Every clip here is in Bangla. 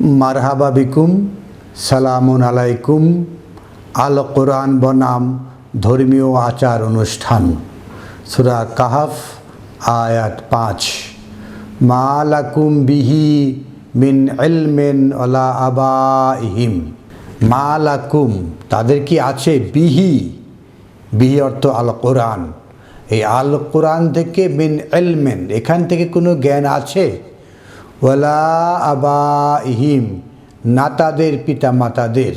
মারহাবা বিকুম, সালামুন আলাইকুম। আল কোরআন বনাম ধর্মীয় আচার অনুষ্ঠান। সুরা কাহাফ, আয়াত পাঁচ। মা মালাকুম বিহি মিন এলমেন অলা আবাহিম মালাকুম তাদের কি আছে বিহি? বিহি অর্থ আল কোরআন। এই আল কোরআন থেকে মিন এলমেন এখান থেকে কোনো জ্ঞান আছে? ওয়ালা আবা ইহিম না তাদের পিতা মাতাদের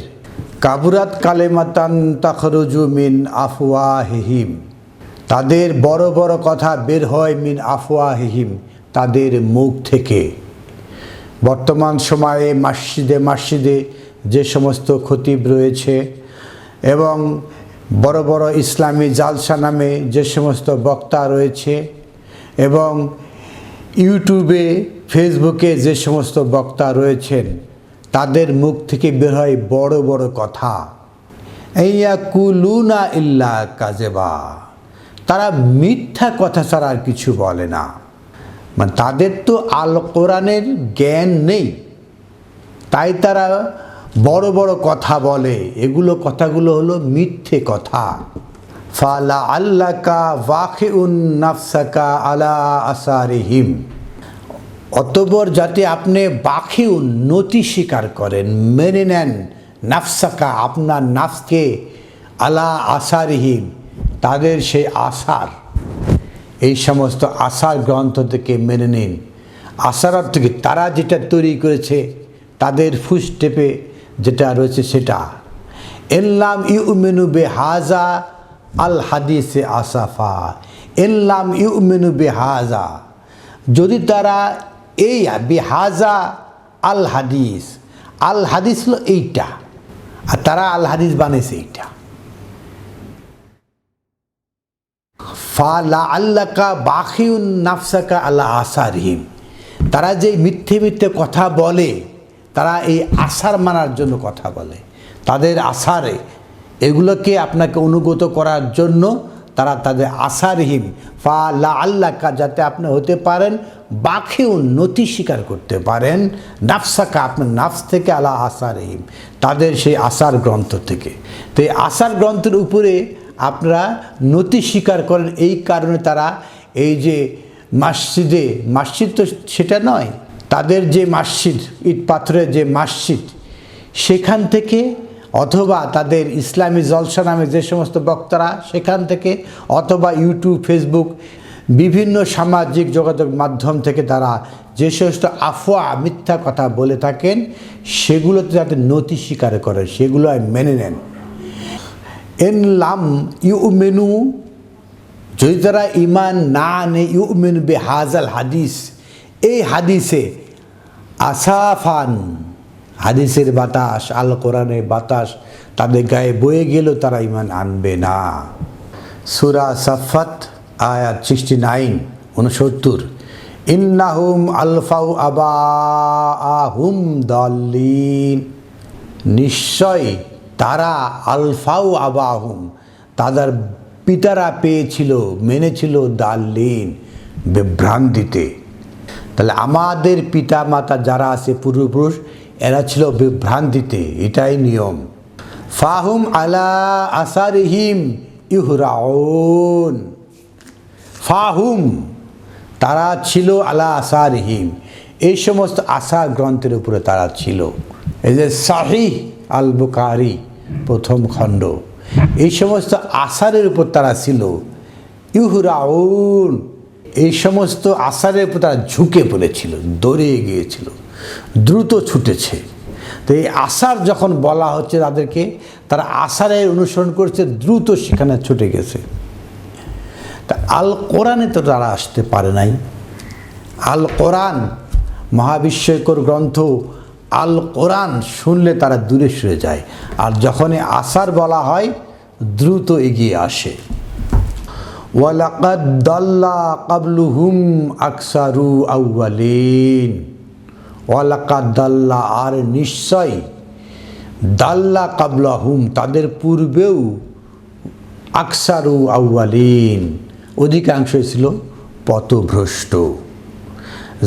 কাবুরাত কালেমাতান তখরুজু মিন আফওয়াহিহিম, তাদের বড় বড় কথা বের হয় মিন আফওয়াহিহিম, তাদের মুখ থেকে। বর্তমান সময়ে মসজিদে মসজিদে যে সমস্ত খতিব রয়েছে এবং বড় বড় ইসলামী জালসা নামে যে সমস্ত বক্তা রয়েছে এবং ইউটিউবে ফেসবুকে যে সমস্ত বক্তা রয়েছেন, তাদের মুখ থেকে বের হয় বড় বড় কথা। এইয়া কুলুনা ইল্লা কাজেবা তারা মিথ্যা কথা ছাড়া আর কিছু বলে না। মানে তাদের তো আল কোরআনের জ্ঞান নেই। তাই তারা বড় বড় কথা বলে। এগুলো কথাগুলো হলো মিথ্যে কথা। ফালা আল্লাকা ওয়াকে উন নাফসাকা আলা আসারিহিম। অতবর যাতে আপনি বাকি উন্নতি স্বীকার করেন, মেনে নেন, নাফসাকা, আপনার নাফকে আলা আসারহীন তাদের সেই আশার এই সমস্ত আশার গ্রন্থ থেকে মেনে নিন। আসার অর্থ কি তারা যেটা তৈরি করেছে, তাদের ফুস টেপে যেটা রয়েছে সেটা। এল্লাম ইউমেনু বে হাজা আল হাদিসে আসাফা। এল্লাম ইউমেনু বে হাজা যদি তারা এই বেহাজা আল হাদিস আল হাদিস হলো এইটা। আর তারা আল হাদিস বানিয়েছে এইটা। ফালা আল্লাকা বাখিউন নাফসাকা আল্লাহ আসারহিম। তারা যে মিথ্যে মিথ্যে কথা বলে, তারা এই আশার মানার জন্য কথা বলে। তাদের আশারে এগুলোকে আপনাকে অনুগত করার জন্য তারা তাদের আশারহীন ফা লা আল্লাহকা যাতে আপনি হতে পারেন বাকি উন্নতি স্বীকার করতে পারেন। নাফসাকা, আপনার নাফস থেকে আলা আশারহীম তাদের সেই আশার গ্রন্থ থেকে। তো এই আশার গ্রন্থের উপরে আপনারা নতি স্বীকার করেন, এই কারণে তারা এই যে মসজিদে, মসজিদ তো সেটা নয়, তাদের যে মসজিদ ইট পাথরের যে মসজিদ, সেখান থেকে অথবা তাদের ইসলামী জলসা নামে যে সমস্ত বক্তারা সেখান থেকে অথবা ইউটিউব, ফেসবুক, বিভিন্ন সামাজিক যোগাযোগ মাধ্যম থেকে তারা যে সমস্ত আফোয়া মিথ্যা কথা বলে থাকেন, সেগুলোতে যাতে নতি স্বীকার করে, সেগুলো মেনে নেন। এন লাম ইউ মেনু যদি তারা ইমান না আনে ইউ মেনু বে হাজাল হাদিস, এই হাদিসে আসাফান হাদিসের বাতাস আল কোরআনের বাতাস, তাদের গায়ে বয়ে গেলেও তারা ইমান আনবে না। সুরা সাফাত আয়াত সিক্সটি নাইন উনসত্তর ইন্নাহুম আলফাউ আবা দলিন নিশ্চয় তারা আলফাউ আবাহুম, তাদের পিতারা পেয়েছিল, মেনেছিল দাল্লিন বিভ্রান্তিতে। তাহলে আমাদের পিতা মাতা যারা আছে, পূর্বপুরুষ এরা ছিল বিভ্রান্তিতে, এটাই নিয়ম। ফাহুম আলা আসারিহিম ইহরাউন। ফাহুম, তারা ছিল আলা আসারিহিম। এই সমস্ত আশা গ্রন্থের উপরে তারা ছিল। এই যে শাহি আল বুকারি প্রথম খণ্ড। এই সমস্ত আসারের উপর তারা ছিল। ইহুরাউন, এই সমস্ত আসারের উপর তারা ঝুঁকে পড়েছিল, দৌড়িয়ে গিয়েছিল। দ্রুত ছুটেছে। তো এই আশার যখন বলা হচ্ছে তাদেরকে, তারা আশারের অনুসরণ করছে, দ্রুত সেখানে ছুটে গেছে। তা আল কোরআনে তো তারা আসতে পারে নাই। আল কোরআন মহাবিশ্বকর গ্রন্থ, আল কোরআন শুনলে তারা দূরে সরে যায়। আর যখনই আশার বলা হয়, দ্রুত এগিয়ে আসে। ওয়ালাকাদ দাল্লা কাবলুহুম আকসারু আউ্বালিন ওয়ালাকাদ দাল্লা আর নিশ্চয় দাল্লা কাবলাহুম, তাদের পূর্বেও আকসারু আউ্বালিন অধিকাংশ ছিল পথভ্রষ্ট।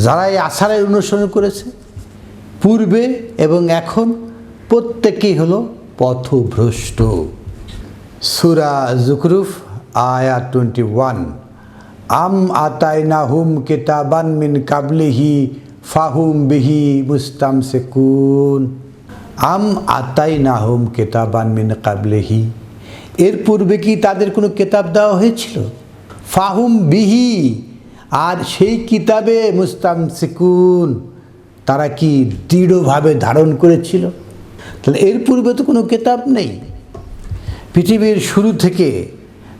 যারা এই আশারের অনুসরণ করেছে, পূর্বে এবং এখন প্রত্যেকেই হলো পথভ্রষ্ট। সুরা জুকরুফ আয়া টোয়েন্টি ওয়ান, আম আতাইনা হুম কেতাবান মিন কাবলিহি ফাহুম বিহি মুস্তাম সেকুন আম আতাইনা হুম কেতাবান মিন কাবলেহি। এর পূর্বে কি তাদের কোনো কেতাব দেওয়া হয়েছিল? ফাহুম বিহি, আর সেই কিতাবে মুস্তাম সেকুন তারা কি দৃঢ়ভাবে ধারণ করেছিল? তাহলে এর পূর্বে তো কোনো কেতাব নেই। পৃথিবীর শুরু থেকে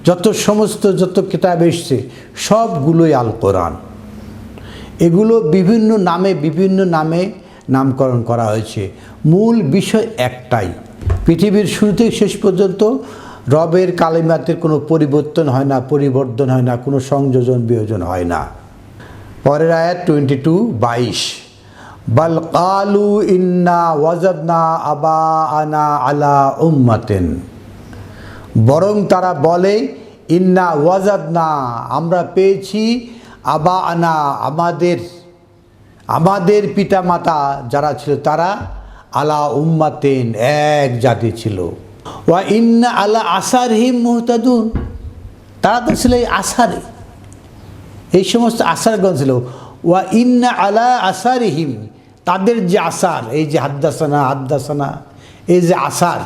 যত সমস্ত যত কেতাব এসছে, সবগুলোই আল কোরআন। এগুলো বিভিন্ন নামে বিভিন্ন নামে নামকরণ করা হয়েছে। মূল বিষয় একটাই, পৃথিবীর শুরু থেকে শেষ পর্যন্ত রবের কালিমাতের কোনো পরিবর্তন হয় না, পরিবর্তন হয় না, কোনো সংযোজন বিয়োজন হয় না। পরের আয়াত টোয়েন্টি টু বাইশ। বাল কালু ইন্না ওয়াজাদনা আবা আনা আলা উম্মাতেন। বরং তারা বলে, ইন্না ওয়াজাদনা, আমরা পেয়েছি আবা আনা আমাদের আমাদের পিতামাতা যারা ছিল তারা আলা উম্মাতেন এক জাতি ছিল। ওয়া ইন্না আলা আসার হিম মুহতাদুন। তারা তো ছিল এই আসারে। এই সমস্ত আসারগঞ্জ ছিল। ওয়া ইন্না আলা আসারিহিম। তাদের যে আসার, এই যে হাদ্দাসানা হাদ্দাসানা, এই যে আসার,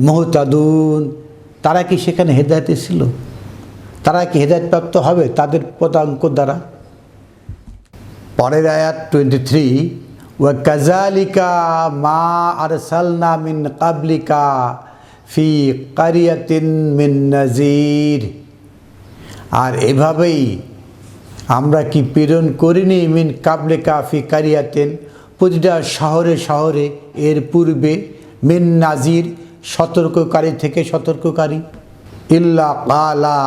মোহতাদুন, তারা কি সেখানে হেদায়তে ছিল? তারা কি হেদায়তপ্রাপ্ত হবে তাদের পদাঙ্ক দ্বারা? পরের আয়াত টোয়েন্টি থ্রি ওয়া কাজালিকা মা আর সালনা মিন কাবলিকা ফি কারিয়াতিন মিন নাজির আর এভাবেই আমরা কি প্রেরণ করিনি মিন কাবলে কাফি কারিয়াতেন প্রতিটা শহরে শহরে এর পূর্বে মিন নাজির সতর্ককারী থেকে সতর্ককারী। ইল্লা কালা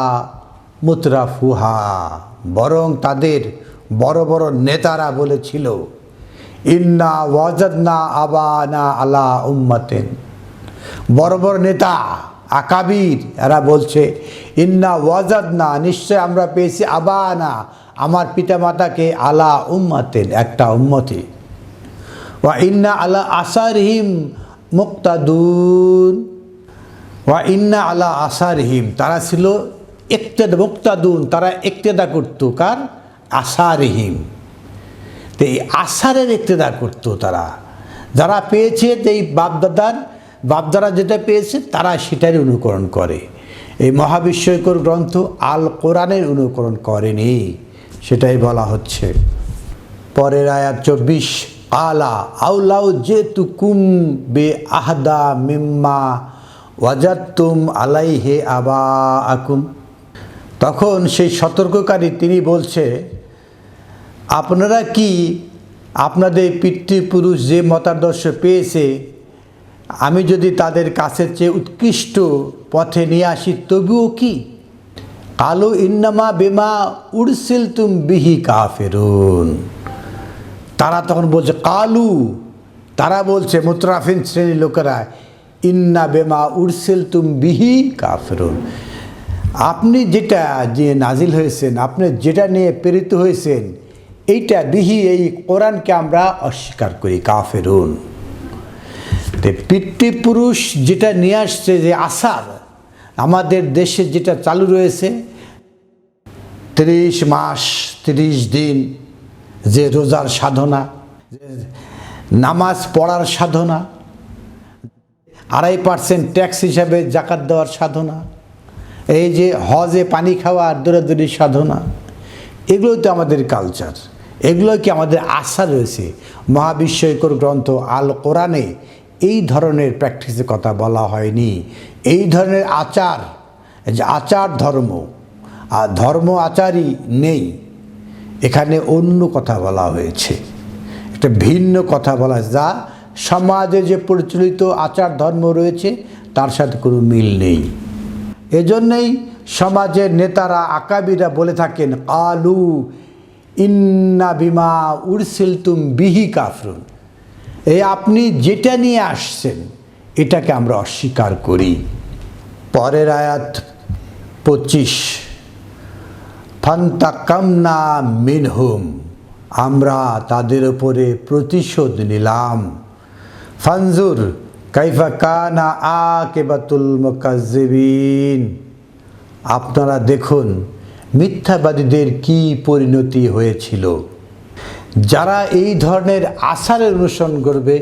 মুতরাফুহা, বরং তাদের বড় বড় নেতারা বলেছিল, ইন্না ওয়াজাদনা আবানা আলা উম্মাতেন। বড় বড় নেতা, আকাবির, এরা বলছে, ইন্না ওয়াজাদনা, নিশ্চয় আমরা পেয়েছি আবানা, আমার পিতামাতাকে আলা উম্মাতেন, একটা উম্মতে। ওয়া ইন্না আলা আসারহিম মুক্তাদুন। ওয়া ইন্না আলা আসারহিম, তারা ছিল একতেদ মুক্তাদুন, তারা একতেদা করতো কার? আসারহিম। তো এই আসারের একতেদা করতো তারা। যারা পেয়েছে এই বাপদাদার বাপদারা যেটা পেয়েছে তারা সেটারই অনুকরণ করে। এই মহাবিশ্বকর গ্রন্থ আল কোরআনের অনুকরণ করেনি। সেটাই বলা হচ্ছে। পরের আয়াত চব্বিশ, আলা আউলাউ যে তুকুম বে আহদা মিম্মা ওয়াজাতুম আলাইহে আবা আকুম তখন সেই সতর্ককারী তিনি বলছে, আপনারা কি আপনাদের পিতৃপুরুষ যে মতাদর্শ পেয়েছে, আমি যদি তাদের কাছের চেয়ে উৎকৃষ্ট পথে নিয়ে আসি, তবুও কি? কালো ইন্নামা বেমা উড়সিল তুম বিহি কাফেরুন। তারা তখন বলছে, কালু। তারা বলছে, মুতরাফিন শ্রেণির লোকেরা, ইন্না বেমা উড়সিল তুম বিহি কাফেরুন। আপনি যেটা যে নাজিল হয়েছেন, আপনি যেটা নিয়ে প্রেরিত হয়েছেন, এইটা বিহি এই কোরআনকে আমরা অস্বীকার করি, কাফেরুন। পিতৃপুরুষ যেটা নিয়ে আসছে যে আসার, আমাদের দেশে যেটা চালু রয়েছে, তিরিশ মাস, তিরিশ দিন যে রোজার সাধনা, নামাজ পড়ার সাধনা, আড়াই পার্সেন্ট ট্যাক্স হিসাবে জাকাত দেওয়ার সাধনা এই যে হজে পানি খাওয়া আর দৌড়াদৌড়ির সাধনা, এগুলোই তো আমাদের কালচার এগুলো কি আমাদের আশা রয়েছে। মহাবিস্ময়কর গ্রন্থ আল কোরআনে এই ধরনের প্র্যাকটিসের কথা বলা হয়নি। এই ধরনের আচার যে আচার ধর্ম, আর ধর্ম আচারই নেই। এখানে অন্য কথা বলা হয়েছে। একটা ভিন্ন কথা বলা যা সমাজে যে প্রচলিত আচার ধর্ম রয়েছে, তার সাথে কোনো মিল নেই। এজন্যই সমাজের নেতারা, আকাবিরা বলে থাকেন আলু ইন্না বিমা উড়সিল তুম বিহি কাফরুন। এই আপনি যেটা নিয়ে আসছেন, এটাকে আমরা অস্বীকার করি। পরের আয়াত পঁচিশ, ফান্তাকামনা মিনহুম আমরা তাদের উপরে প্রতিশোধ নিলাম। ফানজুর কাইফা কানা আকেবাতুল মুকাজ্জিবিন আপনারা দেখুন, মিথ্যাবাদীদের কি পরিণতি হয়েছিল। যারা এই ধরনের আসারের অনুসরণ করবে,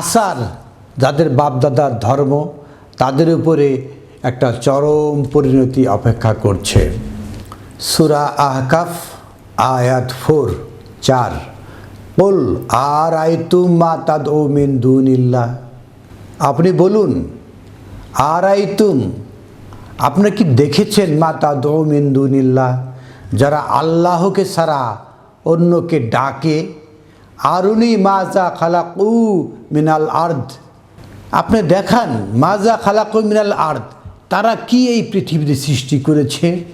আসার যাদের বাপদাদার ধর্ম, তাদের উপরে একটা চরম পরিণতি অপেক্ষা করছে। সুরা আহকাফ, আয়াত ফোর, চার। বল আর আইতুম মা তাদ ও মিন দুনিল্লাহ। আপনি বলুন আর আইতুম আপনি কি দেখেছেন মা তাদ ও যারা আল্লাহকে সারা অন্যকে ডাকে, আরুনি মাজা খালাকু মিনাল আর্দ। আপনি দেখান, মাজা খালাকু মিনাল আর্দ, তারা কি এই পৃথিবীতে সৃষ্টি করেছে?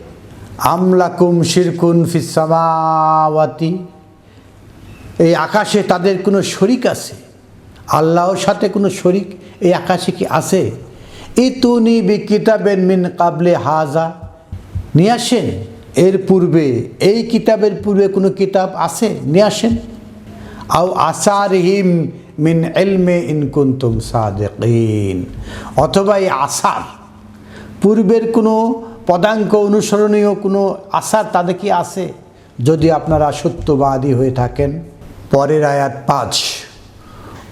আমলাকুম শিরকুন ফিসামাওয়াতি এই আকাশে তাদের কোনো শরিক আছে? আল্লাহর সাথে কোনো শরিক? এই আকাশে কি আছে? ই তুনি বি কিতাবেন মিন কাবলে হাজা। নিয়ে আসেন। এর পূর্বে, এই কিতাবের পূর্বে কোনো কিতাব আছে? নিয়ে আসেন। আও আসারহিম মিন এলমে ইনকুন্তুম সাদেকিন। অথবা এই আসার, পূর্বের কোনো পদাঙ্ক অনুসরণীয় কোনো আশার তাদের কি আছে? যদি আপনারা সত্যবাদী হয়ে থাকেন। পরের আয়াত পাঁচ।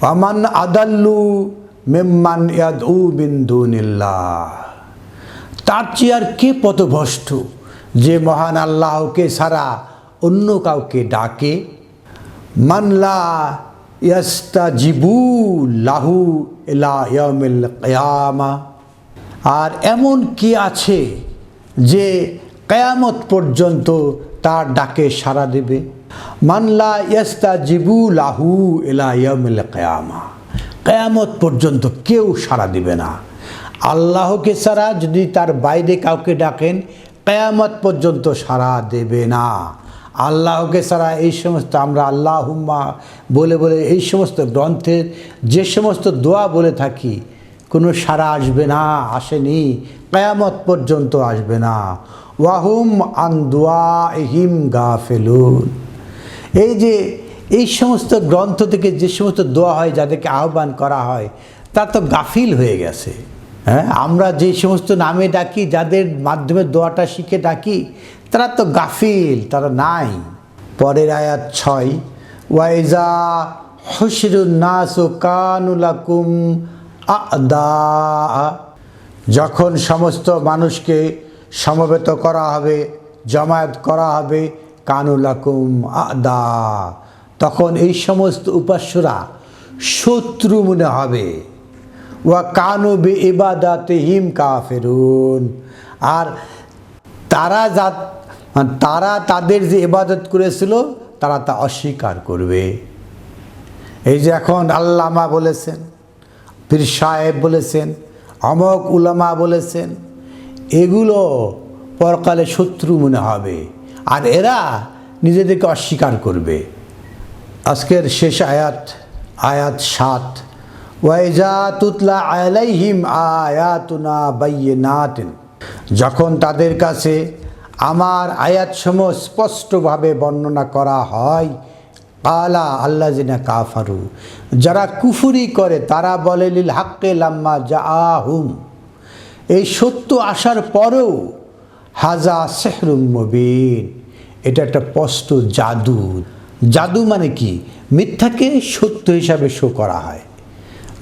আমান আদাল্লু মেম্মান ইয়াদ উ বিন্দুনিল্লাহ তার চেয়ে আর কে পথভ্রষ্ট? যে মহান আল্লাহকে সারা অন্য কাউকে ডাকে? মানলা ইয়াস্তা জিবু লাহু এলা আর এমন কি আছে যে কেয়ামত পর্যন্ত তার ডাকে সাড়া দেবে? মানলা ইয়াস্তা জিবু লাহু এলা ইয়ামিল কেয়ামা। কেয়ামত পর্যন্ত কেউ সাড়া দিবে না। আল্লাহকে ছাড়া যদি তার বাইরে কাউকে ডাকেন, কেয়ামত পর্যন্ত সাড়া দেবে না। আল্লাহকে ছাড়া এই সমস্ত আমরা আল্লাহ হুম্মা বলে বলে এই সমস্ত গ্রন্থের যে সমস্ত দোয়া বলে থাকি, কোনো সাড়া আসবে না, আসেনি, কেয়ামত পর্যন্ত আসবে না। ওয়াহুম আন্দুয়া হিম গা ফেলুন এই যে এই সমস্ত গ্রন্থ থেকে যে সমস্ত দোয়া হয়, যাদেরকে আহ্বান করা হয়, তা তো গাফিল হয়ে গেছে। হ্যাঁ আমরা যে সমস্ত নামে ডাকি, যাদের মাধ্যমে দোয়াটা শিখে ডাকি, তারা তো গাফিল, তারা নাই। পরের আয়াত ছয়, ওয়াইজা হসরুন্নাস কানুলাকুম আদা যখন সমস্ত মানুষকে সমবেত করা হবে, জমায়েত করা হবে কানুলাকুম আদা তখন এই সমস্ত উপাস্যরা শত্রু মনে হবে। ওয়া কানু বে ইবাদাতে হিম কাফেরুন। আর তারা যা তারা তাদের যে ইবাদত করেছিল, তারা তা অস্বীকার করবে। এই যে এখন আল্লামা বলেছেন, পীর সাহেব বলেছেন, অমক উলামা বলেছেন, এগুলো পরকালে শত্রু মনে হবে। আর এরা নিজেদেরকে অস্বীকার করবে। আজকের শেষ আয়াত আয়াত সাত। ওয়াইজা তুতলা আলাইহিম আয়াতুনা বাইয়িনাতিন। যখন তাদের কাছে আমার আয়াতসমূহ স্পষ্টভাবে বর্ণনা করা হয়, কালা আল্লাহ জিনা কাফারু। যারা কুফুরি করে, তারা বলে, লিল হাক্কে লাম্মা যা আহুম এই সত্য আসার পরেও হাজা সেহরুম মবিন। এটা একটা স্পষ্ট জাদু। জাদু মানে কি? মিথ্যাকে সত্য হিসাবে শো করা হয়।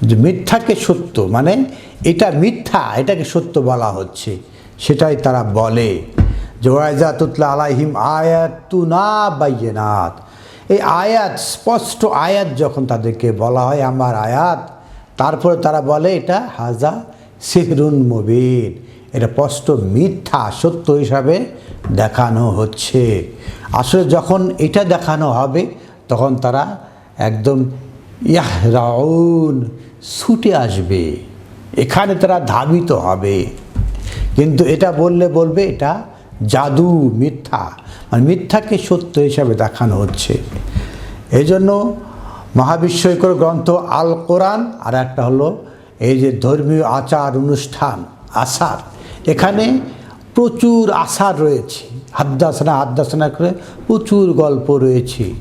যে মিথ্যাকে সত্য মানে এটা মিথ্যা, এটাকে সত্য বলা হচ্ছে। সেটাই তারা বলে। যে ওয়াইজা তুতলা আলাইহিম আয়াত না বাইয়েনাথ এই আয়াত, স্পষ্ট আয়াত যখন তাদেরকে বলা হয়, আমার আয়াত, তারপরে তারা বলে এটা হাজা সিহরুন মুবিন। এটা স্পষ্ট মিথ্যা, সত্য হিসাবে দেখানো হচ্ছে। আসলে যখন এটা দেখানো হবে, তখন তারা একদম ইয়াহ রাউন ছুটে আসবে। এখানে তারা ধাবিত হবে। কিন্তু এটা বললে বলবে, এটা জাদু, মিথ্যা। মানে মিথ্যাকে সত্য হিসাবে দেখানো হচ্ছে। এই জন্য মহাবিশ্বকর গ্রন্থ আল কোরআন আর একটা হলো এই যে ধর্মীয় আচার অনুষ্ঠান আসার। এখানে প্রচুর আসার রয়েছে হাদ্দাসনা হাদ্দাসনা করে প্রচুর গল্প রয়েছে।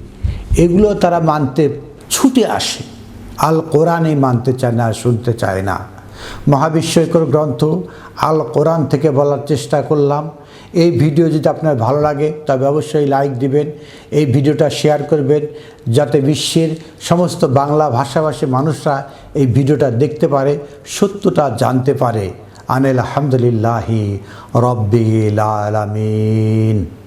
এগুলো তারা মানতে, ছুটে আসে। আল কোরআনই মানতে চায় না, শুনতে চায় না। মহাবিশ্বকর গ্রন্থ আল কোরআন থেকে বলার চেষ্টা করলাম। এই ভিডিও যদি আপনার ভালো লাগে, তবে অবশ্যই লাইক দিবেন, এই ভিডিওটা শেয়ার করবেন, যাতে বিশ্বের সমস্ত বাংলা ভাষাভাষী মানুষরা এই ভিডিওটা দেখতে পারে, সত্যটা জানতে পারে। আনিল আলহামদুলিল্লাহি রব্বিল আলামিন।